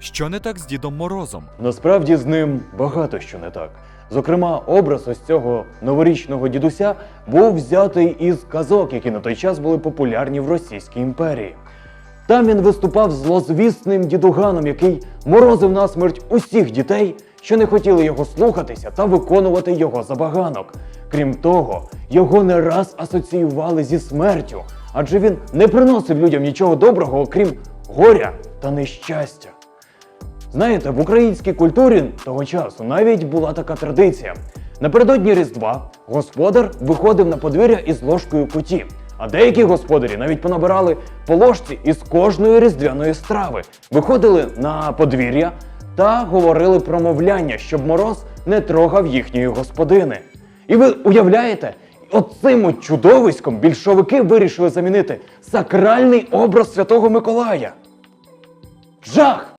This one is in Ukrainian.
Що не так з Дідом Морозом? Насправді з ним багато що не так. Зокрема, образ ось цього новорічного дідуся був взятий із казок, які на той час були популярні в Російській імперії. Там він виступав злозвісним дідуганом, який морозив насмерть усіх дітей, що не хотіли його слухатися та виконувати його забаганок. Крім того, його не раз асоціювали зі смертю, адже він не приносив людям нічого доброго, окрім горя та нещастя. Знаєте, в українській культурі того часу навіть була така традиція. Напередодні Різдва господар виходив на подвір'я із ложкою куті, а деякі господарі навіть понабирали по ложці із кожної різдвяної страви, виходили на подвір'я та говорили промовляння, щоб мороз не трогав їхньої господини. І ви уявляєте, оцим чудовиськом більшовики вирішили замінити сакральний образ Святого Миколая. Жах!